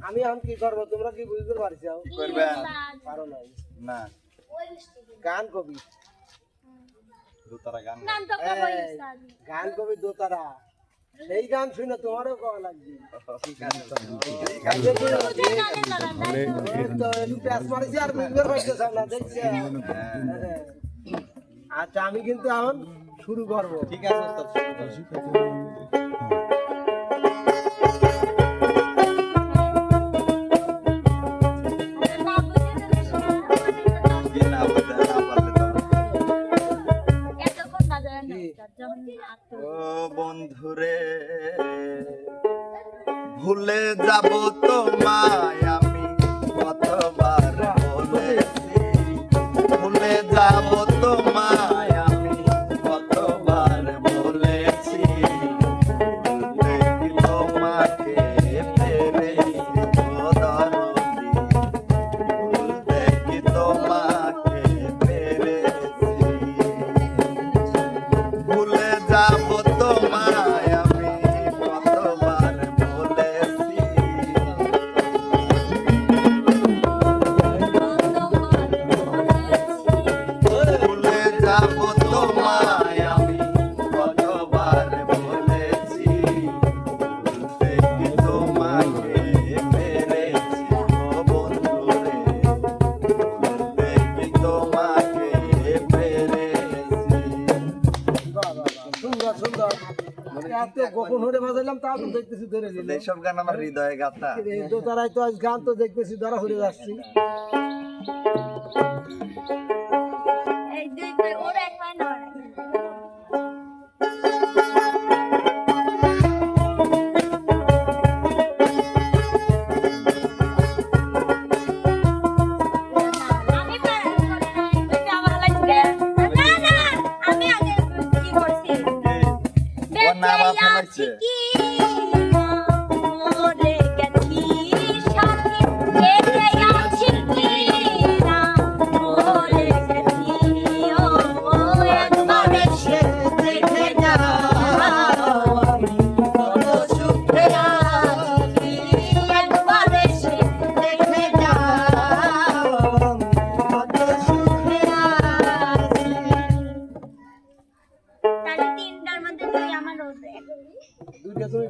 আমি এখন কি করব? তোমরা কি বুঝতে পারছ? করবে পারো নাই। না। গান কবি। দোতারা গান গান কবি দোতারা। সেই গান শুনে তোমারও কওয়া লাগবে। আর বুঝতে পারছ আচ্ছা আমি কিন্তু এখন শুরু করব। ঠিক আছে পাবো তোমায় এত গোপন হরে বাজাইলাম তাও তো দেখতেছি ধরে নিলাম। এইসব গান আমার হৃদয়ে গাথা। তো তারাই তো আজ গান তো দেখতেছি ধরা হরে যাচ্ছি chicken. Yeah.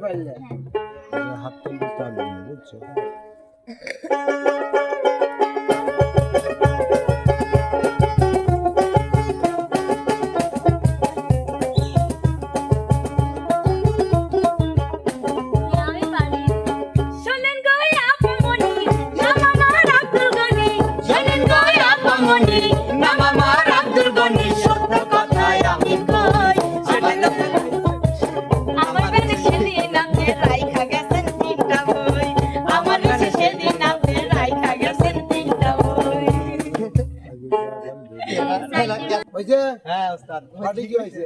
belli. হাত তুলতে পারবেন বুঝছো ফাটি কি হয়েছে।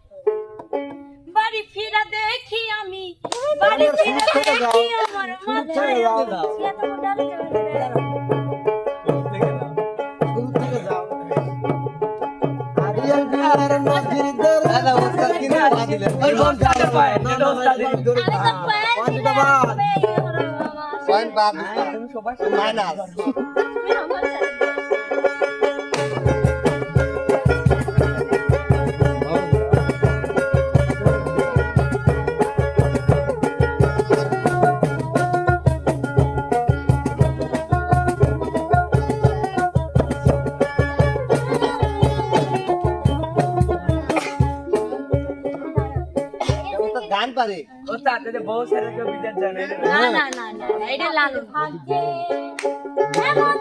বাড়ি ফিরা দেখি আমি। বাড়ি ফিরা দেখি আমার মাথায় পয়েন্ট বাদ মাইনাস পারে ও তাতে তো বহু সারা জমি জানে না না না না এটা লাল ভাগ্যে এমন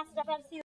পাঁচটা পারছি